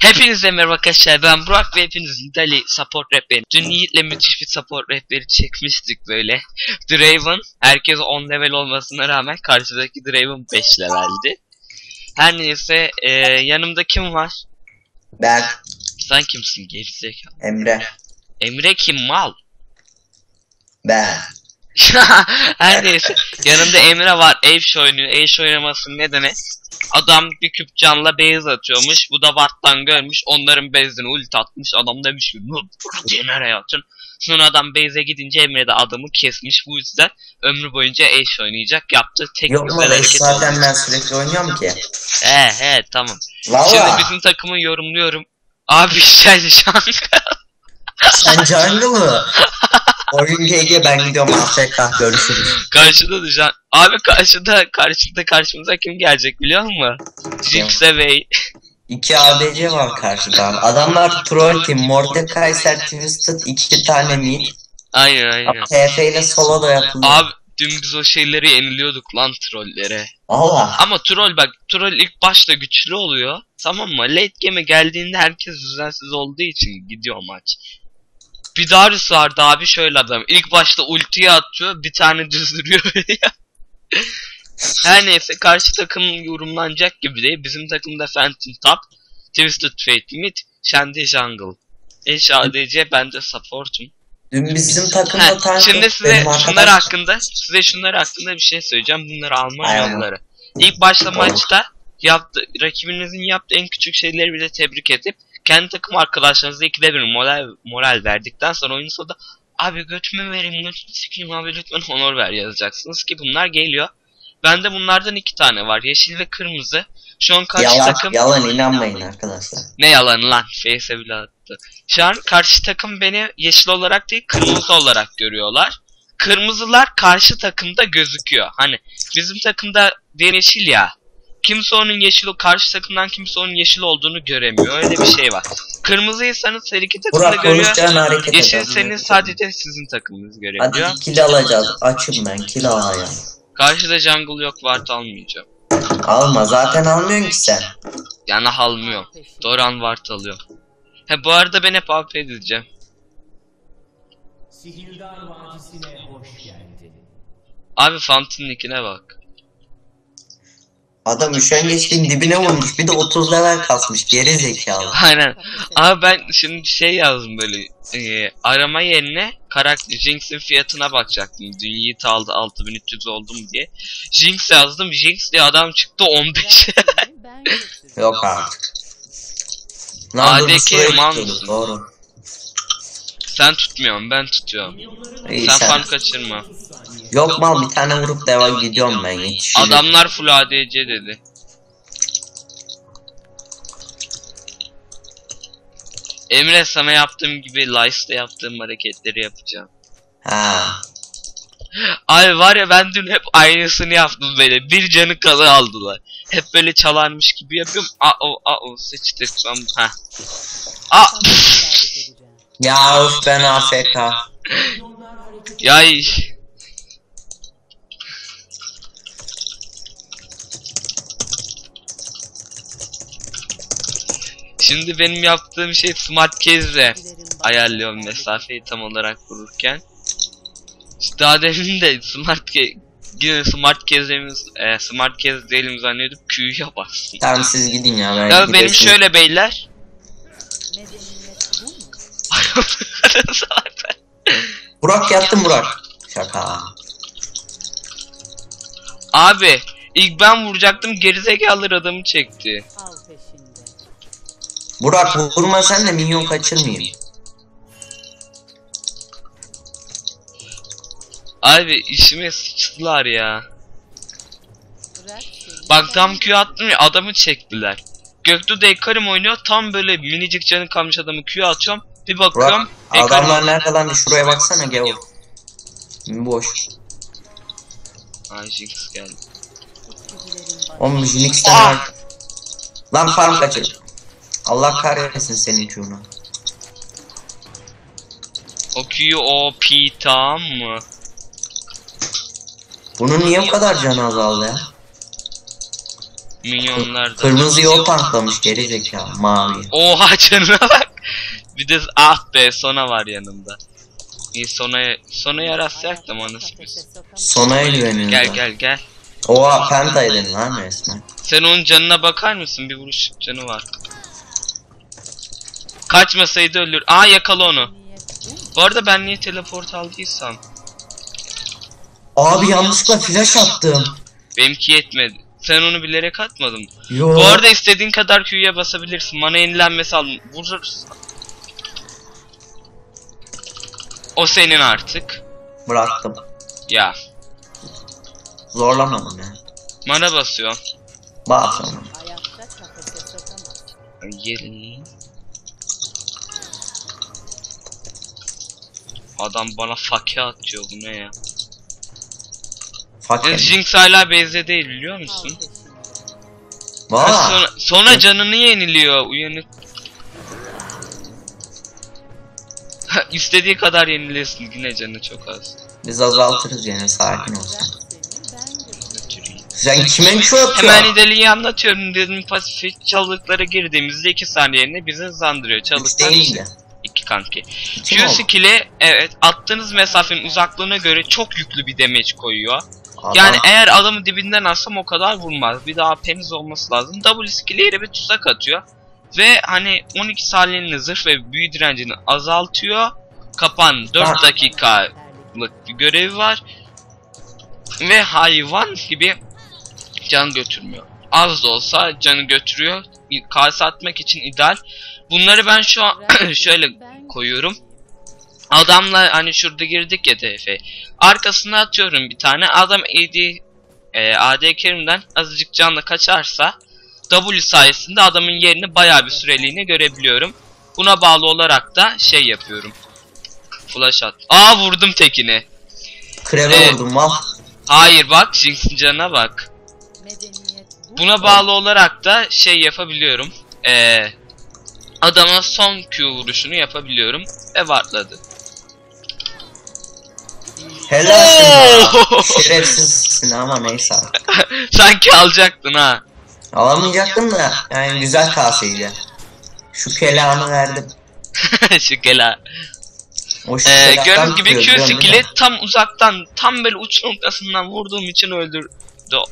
Hepinize merhaba arkadaşlar ben Burak ve hepinizin deli support rehberi. Dün Yiğit'le müthiş bir support rehberi çekmiştik böyle. Draven herkes 10 level olmasına rağmen karşıdaki Draven 5 leveldi. Her neyse e, yanımda kim var? Ben Sen kimsin gerizekalı? Emre. Emre kim mal? Ben. Her neyse yanımda Emre var. Eş oynuyor. Eş oynaması ne demek? Adam bir küp canla base atıyormuş. Bu da Ward'dan görmüş. Onların base'ine ulti atmış. Adam demiş ki "Nur, diye nereye atın? Sonra adam base'e gidince Emre de adamı kesmiş. Bu yüzden ömrü boyunca Ashe oynayacak. Yaptığı tek Yok güzel hareket Zaten ben sürekli oynuyorum ki. He he tamam. Şimdi Valla. bizim takımı yorumluyorum. Abi sen an Sen jungle mı? Oyun GG ben gidiyorum AFK görüşürüz. karşıda an. Abi karşıda karşıda karşımıza kim gelecek biliyor musun? Jinx'e ve İki ADC var karşıda. Adamlar troll team. Mordekaiser Twisted iki tane mid. Aynen aynen. TF ile solo da yapılıyor. Abi dün biz o şeyleri yeniliyorduk lan trollere. Allah. Ama troll bak troll ilk başta güçlü oluyor. Tamam mı? Late game'e geldiğinde herkes düzensiz olduğu için gidiyor maç. Bir Darius vardı abi şöyle adam. İlk başta ultiyi atıyor bir tane düzdürüyor. Her neyse karşı takım yorumlanacak gibi değil. Bizim takımda Phantom Top, Twisted Fate Mid, Shandy Jungle. Eş ADC ben de supportum. Dün bizim takımda Ha, tank şimdi size şunlar hakkında size şunlar hakkında bir şey söyleyeceğim. Bunlar Alman Aynen. yolları. İlk başta maçta yaptı rakibinizin yaptığı en küçük şeyleri bile tebrik edip kendi takım arkadaşlarınıza ikide bir moral moral verdikten sonra oyun sonunda abi götümü vereyim götümü sikeyim abi lütfen honor ver yazacaksınız ki bunlar geliyor. Bende bunlardan iki tane var. Yeşil ve kırmızı. Şu an karşı Yalan, takım yalan inanmayın arkadaşlar. ne yalanı lan Face'e bile attı. Şu an karşı takım beni yeşil olarak değil kırmızı olarak görüyorlar. Kırmızılar karşı takımda gözüküyor. Hani bizim takımda bir yeşil ya. Kimse onun yeşil karşı takımdan kimse onun yeşil olduğunu göremiyor. Öyle bir şey var. Kırmızıysanız her iki takım da görüyor. Yeşilseniz sadece sizin takımınız Hadi görebiliyor. kill alacağız. Açım ben kill alacağım. Karşıda jungle yok ward almayacağım. Alma zaten almıyorsun ki sen. Yani almıyor. Doran ward alıyor. He bu arada ben hep AP edeceğim. Sihirdar Vadisi'ne hoş geldin. Abi Phantom nickine bak. Adam üşengeçliğin dibine vurmuş. Bir de 30 level kasmış. Geri zekalı. Aynen. Abi ben şimdi şey yazdım böyle e, arama yerine karakter Jinx'in fiyatına bakacaktım. Dün Yiğit aldı 6300 oldu mu diye. Jinx yazdım. Jinx diye adam çıktı 15. Yok artık. ADK dur, şuraya man mısın? Doğru. Sen tutmuyorsun ben tutuyorum. İyi, Sen sen- farm kaçırma. Yok mal bir tane vurup devam gidiyorum ben yetişirim. Adamlar full ADC dedi. Emre sana yaptığım gibi Lice'da yaptığım hareketleri yapacağım. Ha. Abi var ya ben dün hep aynısını yaptım böyle. Bir canı kalı aldılar. Hep böyle çalarmış gibi yapıyorum. Aa o aa o sıçtık son. Ha. Aa Ya of ben AFK. ya iş. Şimdi benim yaptığım şey smart case'le ayarlıyorum mesafeyi tam olarak vururken. İşte daha demin de smart case yine smart case'imiz e, smart case değilim zannedip Q'ya bastım. Tamam siz gidin ya ben Ya benim şöyle beyler. Burak yattın Burak. Şaka. Abi ilk ben vuracaktım gerizekalı adamı çekti. Al peşinde. Burak vurma sen de minyon kaçırmayayım. Abi işime sıçtılar ya. Bak tam Q attım ya adamı çektiler. Göktuğ'da Ekarim oynuyor tam böyle minicik canı kalmış adamı Q atıyorum. Bir bakıyorum Burak adamlar nerede lan şuraya baksana gel. Boş. Ay Jinx geldi. Oğlum Jinx'ten Ah! Lan farm kaçır. Allah kahretsin senin Q'nu. O Q O P tamam mı? Bunun niye bu kadar canı azaldı ya? Minyonlar da. Kırmızı yol tanklamış geri zekalı mavi. Oha canına bak. Bir de ah be Sona var yanımda. İyi da bana Kafese sürpriz. sokamaz. Sona'ya güveniyorum. Gel gel gel. Oha pentaydın lan resmen. Sen onun canına bakar mısın? Bir vuruş canı var. Kaçmasaydı ölür. Aa yakala onu. Bu. Arada ben niye teleport aldıysam. Abi yanlışlıkla flash attım. Benimki yetmedi. Sen onu bilerek atmadın. Yo. Bu arada istediğin kadar Q'ya basabilirsin. Mana yenilenmesi al. Vurursun. O senin artık. Bıraktım. Ya. Zorlamadım ya. Mana basıyor. Kafese sokamaz. Gelin. Adam bana fakir atıyor bu ne ya? Fuck Ya him. Jinx hala base'de değil biliyor musun? Ha, Valla. sonra, sonra canını yeniliyor uyanık. İstediği kadar yenilesin yine canı çok az. Biz azaltırız yine sakin ol. Götüreyim. Sen kime şu atıyorsun? Hemen ideliği anlatıyorum dedim Pasifik çalılıklara girdiğimizde 2 saniyede bizi hızlandırıyor. Hiç Çalılıklar değil işte. de. 2 kanki. Q oldu? skill'i evet attığınız mesafenin uzaklığına göre çok yüklü bir damage koyuyor. Adam- Yani eğer adamı dibinden alsam o kadar vurmaz. Bir daha peniz olması lazım. W skill'i yere bir tuzak atıyor. Ve hani 12 saniyenin zırh ve büyü direncini azaltıyor. Kapan 4 Ha. dakikalık bir görevi var. Ve hayvan gibi can götürmüyor. Az da olsa canı götürüyor. Kase atmak için ideal. Bunları ben şu an şöyle koyuyorum. Adamla hani şurada girdik ya TF. Arkasına atıyorum bir tane. Adam AD, e, AD Kerim'den azıcık canla kaçarsa W sayesinde adamın yerini bayağı bir süreliğine görebiliyorum. Buna bağlı olarak da şey yapıyorum. Flash at. Aa vurdum tekini. Kreve Evet. vurdum mal. Hayır bak Jinx'in canına bak. Buna bağlı olarak da şey yapabiliyorum. Ee, adama son Q vuruşunu yapabiliyorum. Ve ya. Oo! Şerefsizsin ama neyse. Sanki alacaktın ha. Alamayacaktım da yani güzel kaseydi. Şu kelamı verdim. Şu kela. O Ee, gördüğünüz gibi tutuyor, Q skill'i tam uzaktan, tam böyle uç noktasından vurduğum için öldürdü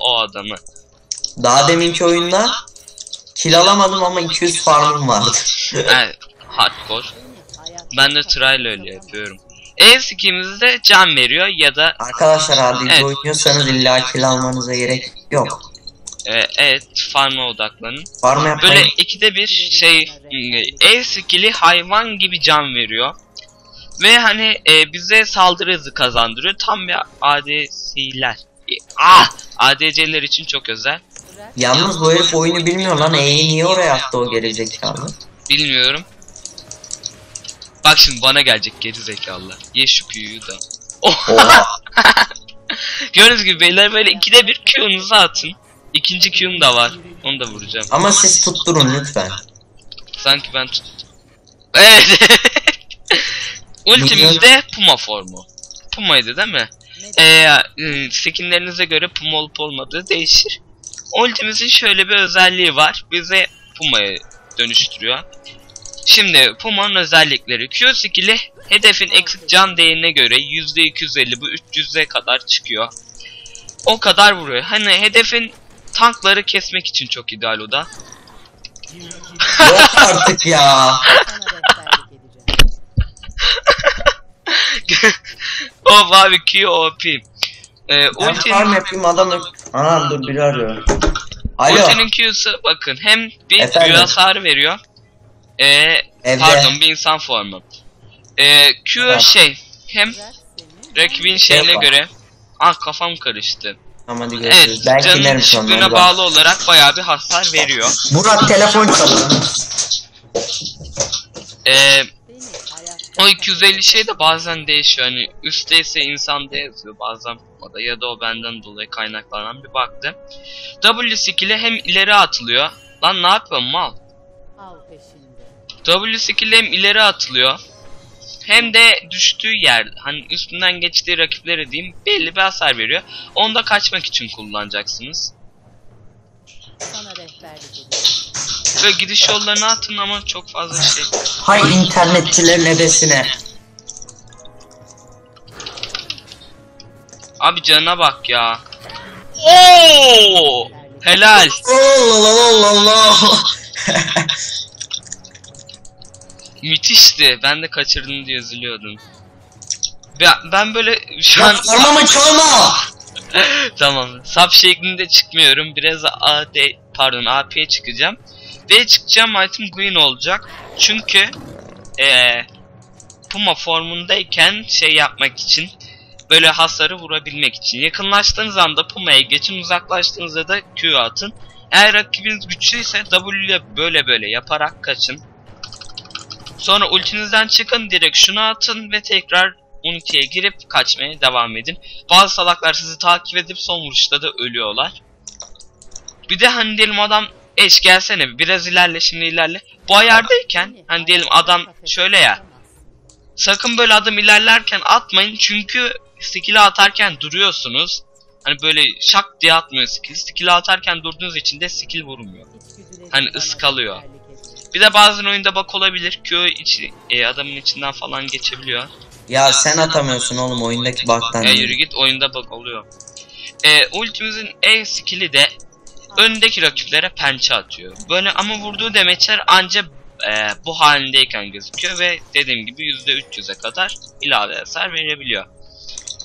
o adamı. Daha deminki oyunda kill alamadım ama 200 farmım vardı. Evet, hardcore. Ben de trial öyle yapıyorum. E skill'imizde can veriyor ya da Arkadaşlar adilce Evet. oynuyorsanız illa kill almanıza gerek yok. e, evet farm'a odaklanın. Farm yapmayın. Böyle ikide bir şey E skill'i hayvan gibi can veriyor. Ve hani e, bize saldırı hızı kazandırıyor. Tam bir ADC'ler. E, Ah! ADC'ler için çok özel. Yalnız bu herif oyunu bilmiyor lan. E'yi niye oraya attı o gerizekalı? Bilmiyorum. Bak şimdi bana gelecek geri zekalılar. Ye şu Q'yu da. Oha. Gördüğünüz gibi beyler böyle ikide bir Q'nuzu atın. İkinci Q'm da var. Onu da vuracağım. Ama siz tutturun lütfen. Sanki ben tut. Evet. Ultimizde Puma formu. Puma'ydı değil mi? medeniyet Ee, e, skinlerinize göre Puma olup olmadığı değişir. Ultimizin şöyle bir özelliği var. Bize Puma'ya dönüştürüyor. Şimdi Puma'nın özellikleri. Q skill'i hedefin eksik can değerine göre %250 bu 300'e kadar çıkıyor. O kadar vuruyor. Hani hedefin tankları kesmek için çok ideal o da. Yok artık ya. Of abi Q OP. Ee, ultinin, farm yapayım adamı. Anam dur biri arıyor. Alo. ultinin Q'su bakın hem bir Efendim? büyü hasarı veriyor. Ee, Evde. pardon bir insan formu. Ee, Q Tamam. şey hem ben rakibin şeyine Yapma. göre ah kafam karıştı. Tamam hadi Evet. Belki canın inerim sonra. bak. bağlı olarak bayağı bir hasar veriyor. Murat telefon çalıyor. Ee, ayakta o 250 şey de bazen değişiyor. Hani üstte ise insanda yazıyor bazen Puma'da ya da o benden dolayı kaynaklanan bir baktı. W skill'i hem ileri atılıyor. Lan ne yapıyorsun mal? al peşinde. W skill'i hem ileri atılıyor. Hem de düştüğü yer hani üstünden geçtiği rakiplere diyeyim belli bir hasar veriyor. Onu da kaçmak için kullanacaksınız. Sana rehberlik edeceğim. Böyle gidiş yollarını atın ama çok fazla şey. Hay internetçilerin ebesine. Abi canına bak ya. Oo! Helal. Allah Allah Allah Allah. Müthişti. Ben de kaçırdım diye üzülüyordum. Ben, ben böyle şu Ya an parmağımı çalma. tamam. Sap şeklinde çıkmıyorum. Biraz AD pardon AP'ye çıkacağım. Ve çıkacağım item green olacak. Çünkü eee Puma formundayken şey yapmak için böyle hasarı vurabilmek için. Yakınlaştığınız anda Puma'ya geçin, uzaklaştığınızda da Q atın. Eğer rakibiniz güçlüyse W ile böyle böyle yaparak kaçın. Sonra ultinizden çıkın direkt şunu atın ve tekrar ultiye girip kaçmaya devam edin. Bazı salaklar sizi takip edip son vuruşta da ölüyorlar. Bir de hani diyelim adam eş gelsene bir, biraz ilerle şimdi ilerle. Bu ayardayken hani diyelim adam şöyle ya sakın böyle adam ilerlerken atmayın çünkü skill'i atarken duruyorsunuz. Hani böyle şak diye atmıyor skill. Skill'i atarken durduğunuz için de skill vurmuyor. Hani ıskalıyor. Bir de bazen oyunda bak olabilir. Q içi, e, adamın içinden falan geçebiliyor. Ya sen atamıyorsun oğlum oyundaki baktan. Ya yürü git oyunda bak oluyor. E, ultimizin E skill'i de öndeki rakiplere pençe atıyor. Böyle ama vurduğu demeçler anca e, bu halindeyken gözüküyor ve dediğim gibi %300'e kadar ilave hasar verebiliyor.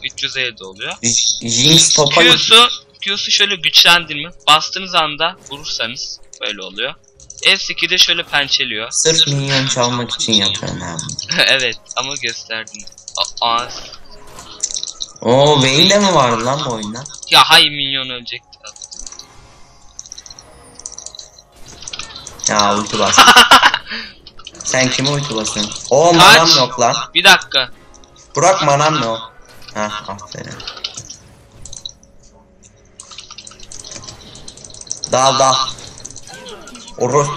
300'e de oluyor. Jinx topa Q'su, Q'su şöyle güçlendirme. Bastığınız anda vurursanız böyle oluyor. F2'de şöyle pençeliyor. sırf minyon çalmak için yapıyorum ha. evet ama gösterdim. A- Aa, Oo Vayne de mi vardı lan bu oyunda? ya hay minyon ölecekti. Ya ulti bas. Sen kime ulti basıyorsun? Oo manam Kaç? yok lan. Bir dakika. Burak manam yok. Heh aferin. Dal dal. Oru.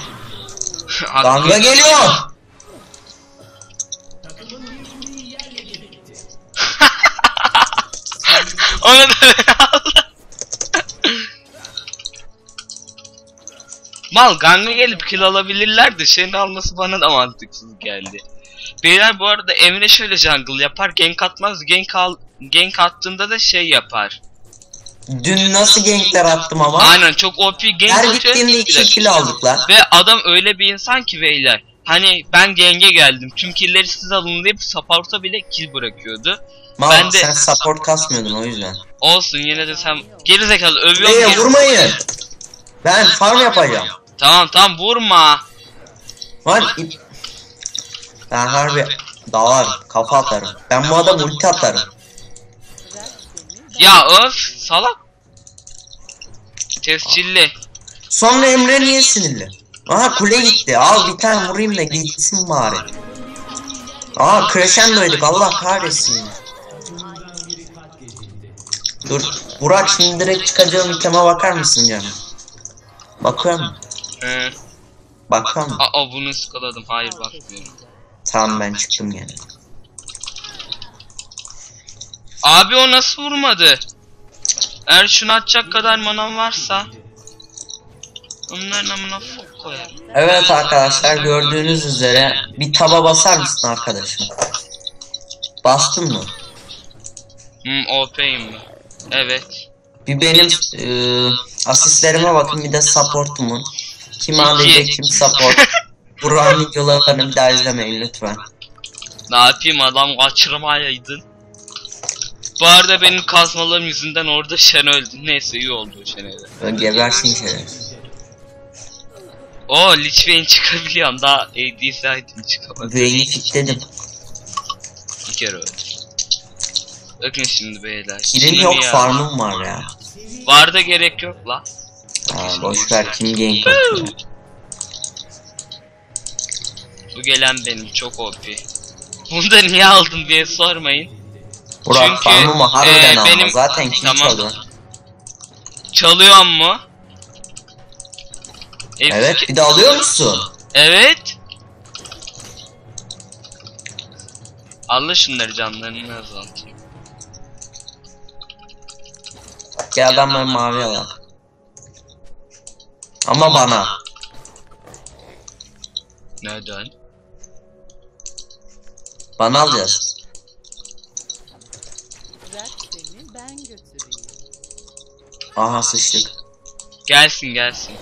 Ganga geliyor. Mal ganga gelip kill alabilirler de şeyini alması bana da mantıksız geldi. Beyler bu arada Emre şöyle jungle yapar gank atmaz gank, al, gank attığında da şey yapar. Dün nasıl gankler attım ama. Aynen çok OP gank Her atıyor. Bir 2 dakika. kill aldık lan. Ve adam öyle bir insan ki beyler. Hani ben genge geldim. Tüm killleri siz alın deyip support'a bile kill bırakıyordu. Mal ben de- sen support kasmıyordun o yüzden. Olsun yine de sen gerizekalı övüyorsun. Geri- vurmayın. Ben farm yapacağım. Tamam tamam vurma. Lan ip- Ben harbi dalar kafa atarım. Ben bu adam ulti atarım. Ya öf salak. Tescilli. Sonra Emre niye sinirli? Aha kule gitti. Al bir tane vurayım da gitsin bari. Aa crescendo'yduk Allah kahretsin. Dur Burak şimdi direkt çıkacağım iteme bakar mısın canım? Bakıyorum. Ee, Bakıyorum. aa bunu ıskaladım. Hayır bakmıyorum. Tamam ben çıktım gene. Abi o nasıl vurmadı? Eğer şunu atacak kadar manam varsa onların amına fok koyarım. Evet arkadaşlar gördüğünüz üzere bir taba basar mısın arkadaşım? Bastın mı? Hmm OP'yim mi? Evet. Bir benim eee, asistlerime bakın bir de supportumun. Kim ağlayacak kim support. Burak'ın videolarını bir daha izlemeyin lütfen. Ne yapayım adam kaçırmayaydın. Bu arada benim kazmalarım yüzünden orada Shen öldü. Neyse iyi oldu o. Böyle gebersin şeref. Oo Lich Bane çıkabiliyorum. Daha ADC item çıkamadı. Vayne'i fitledim. Bir kere öldü. Bakın şimdi beyler. Şimdi yok farmım var ya. Var da gerek yok la. Aa, boşver kim gank atıyor. Bu gelen benim çok OP. Bunu da niye aldın diye sormayın. Burak Çünkü, farmımı harbiden alma. benim- Zaten kim Tamam. çalıyor? Çalıyor mu? Hepsi- Evet bir de alıyor musun? Evet. Allah şunları canlarını azaltayım. Gel adamları mavi alalım. Ama bana. Neden? Bana alacağız. Bırak seni ben götüreyim. Aha sıçtık. Gelsin gelsin.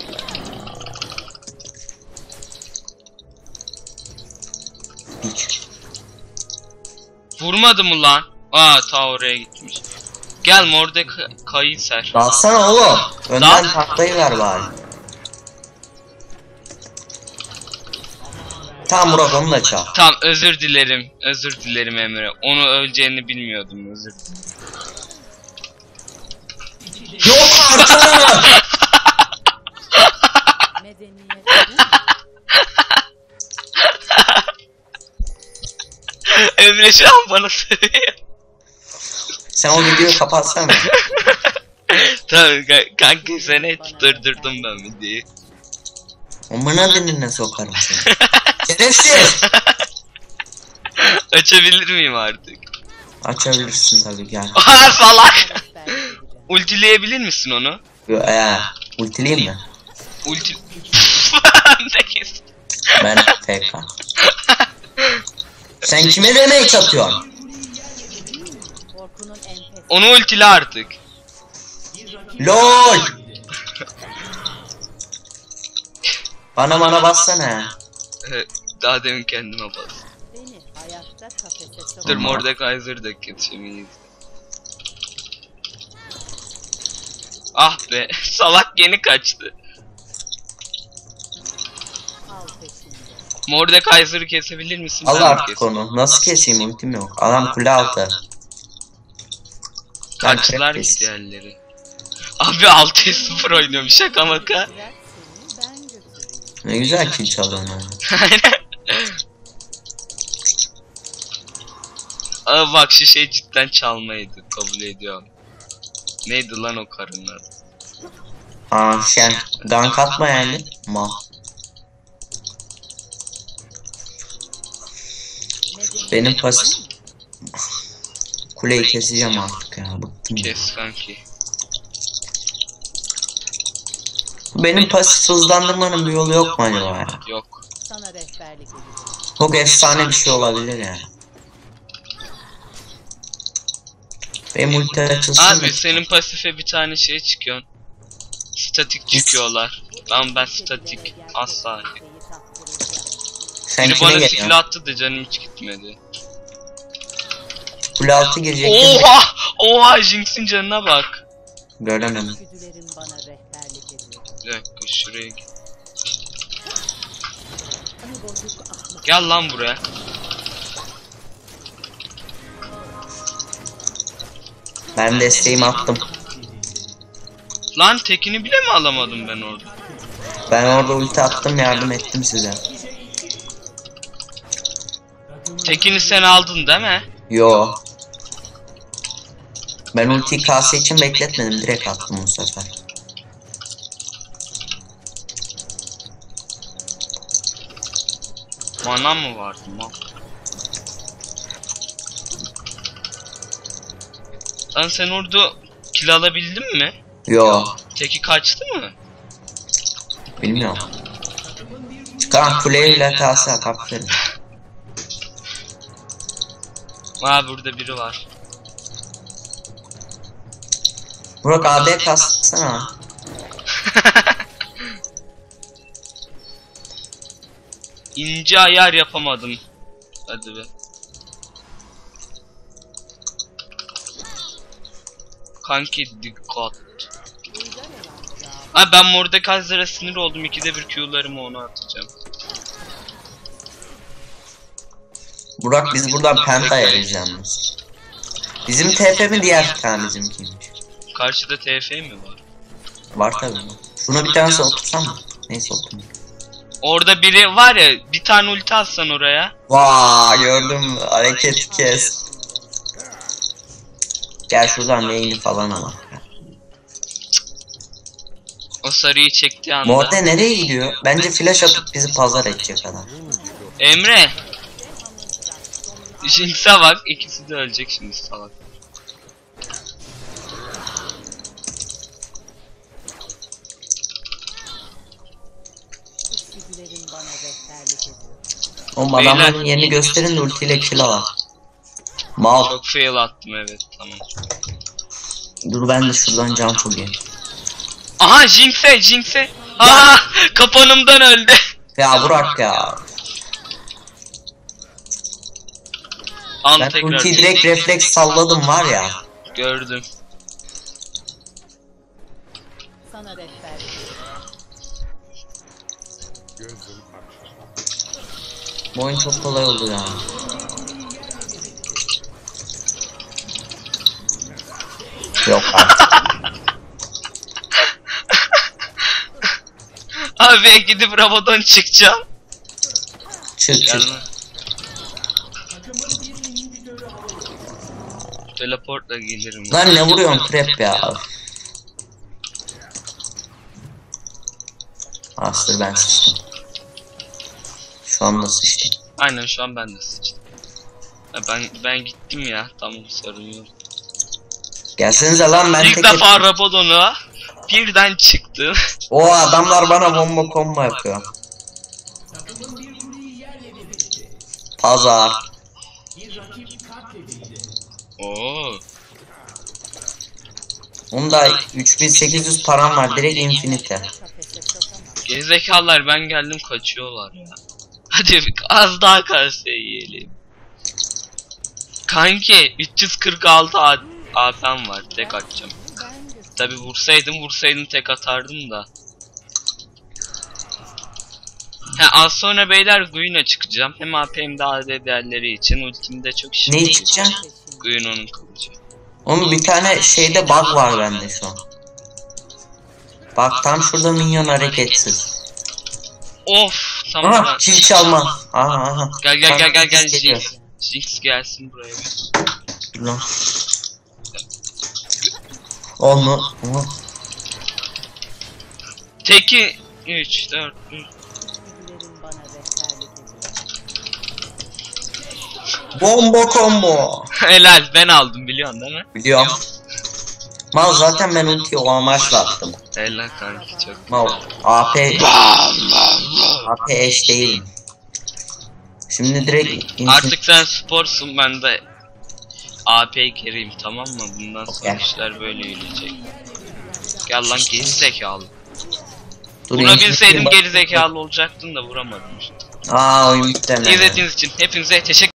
Hiç. Vurmadı mı lan? Aa ta oraya gitmiş. Gel Mordekai'yi ser. Dalsana oğlum. Önden Dal. taklayı ver bari. Onu da çal. Tamam özür dilerim. Özür dilerim Emre. Onu öleceğini bilmiyordum özür dilerim. Yok artık. Emre şu an bana söylüyor. Sen o videoyu kapatsana. ka- kanka sen hiç durdurdum ben videoyu. Amına dinine sokarım seni. Şerefsiz. Açabilir miyim artık? Açabilirsin tabii gel. Aha salak! Ultileyebilir misin onu? Ee, ultileyim mi? Ulti... Ne Ben FK. Sen kime demeyi atıyorsun? Korkunun enfes. onu ultile artık. LOL. Bana bana bassana. Ee, Daha demin kendime bas. Beni hayatta kafese Dur. Mordekaiser da kötüyüz. Ah be salak yeni kaçtı. Al peşinde. Mordekaiser'ı kesebilir misin? Ben Allah mi artık keseyim? onu. Nasıl keseyim ultim yok. Adam kule altı. Ben Kaçtılar trap ki diğerleri. Abi 6-0 oynuyorum şaka maka. Bırak ben. Ne güzel kill çalıyorsun. Aynen. Aa bak şu şey cidden çalmaydı kabul ediyorum. Neydi lan o karının adı? Aa sen gank atma yani. Mal. Benim pas kuleyi keseceğim artık ya. Bıktım. Kes kanki. Benim pasif hızlandırmanın bir yolu yok mu acaba ya? Yok. sana rehberlik edeceğim. Çok efsane bir şey olabilir yani. Benim ulti açılsın. Abi senin pasife bir tane şey çıkıyor. Statik çıkıyorlar. Lan ben statik asla. Sen Biri bana skill attı da canım hiç gitmedi. Kule altı girecek. Oha! Oha Jinx'in canına bak. Göremedim. Güdülerin bana rehberlik ediyor. Bir dakika şuraya git. Gel lan buraya. Ben desteğimi attım. Lan tekini bile mi alamadım ben orada? Ben orada ulti attım yardım ettim size. Tekini sen aldın değil mi? Yo. Ben ultiyi kase için bekletmedim direkt attım bu sefer. Mana mı vardı mal? Lan sen orada kill alabildin mi? Yo. Teki kaçtı mı? Bilmiyorum. Çıkan kuleyle kase at aferin. Aa burada biri var. Burak AD kassana. İnce ayar yapamadım. Hadi be. Kanki dikkat. Ha ben Mordekaiser'a sinir oldum. İkide bir Q'larımı ona atacağım. Burak biz buradan penta yalnız. Bizim TP mi diğer tane bizimkiymiş. Karşıda TF mi var? Var tabii. Şuna bir tanesi otursam mı? Neyse oturma. Orada biri var ya bir tane ulti atsan oraya. Vaa gördüm hareket kes. Gel şuradan lane'i falan alalım. O sarıyı çektiği anda. Morde nereye gidiyor? Bence flash atıp bizi pazar edecek adam. Emre. Jinx'e bak ikisi de ölecek şimdi salak. Ultilerin bana rehberlik ediyor. Beyler. adamların yerini gösterin de ultiyle kill alalım. Mal. Çok fail attım evet tamam. Dur ben de şuradan can fulleyim. Aha Jinx'e Jinx'e. Aa kapanımdan öldü. Ya bırak ya. An Ben tekrar ultiyi direkt refleks salladım var ya. gördüm. Sana rehberlik Bu oyun çok kolay oldu ya. Yok artık. Abi gidip Rabadon çıkacağım. Çık çık. Teleportla gelirim. Lan ne vuruyorsun trap ya. Astır ben Şu anda sıçtım. Aynen şu an ben de sıçtım. Ya ben ben gittim ya. Tamam sorun yok. Gelsenize lan ben İlk tek defa Rabadon'a birden çıktım. O adamlar bana bomba combo yapıyor. Pazar. Oo. Bunda 3800 param var direkt infinite. Gerizekalılar ben geldim kaçıyorlar ya. Hadi az daha kase yiyelim. Kanki 346 A- AP'm var tek atacağım. Tabi vursaydım vursaydım tek atardım da. Ha az sonra beyler Guyun'a çıkacağım. Hem AP hem de AD değerleri için ultimde çok işim olur. çıkacaksın? peşinde. Guyun'un kılıcı. Onun bir tane şeyde bug var bende şu an. Bak tam şurada minyon hareketsiz. Of tamam Aha çil çalma. Aha aha. Gel gel gel gel gel. Jinx. Jinx gelsin buraya. bir. Dur lan. Onu. Teki 3 4 3 Ultilerin bana rehberlik ediyor. Bomba combo. Helal ben aldım biliyorsun değil mi? Biliyorum. Mal zaten ben ultiyi o amaçla attım. Helal kanki çok. Mal AP AP eş değil. Şimdi direkt Artık sen sporsun ben de AP kereyim tamam mı? Bundan sonra Okey. işler böyle yürüyecek. Gel lan geri zekalı. Dur, Vurabilseydim geri zekalı olacaktın da vuramadım işte. Aa oyun bitti. İzlediğiniz için hepinize teşekkür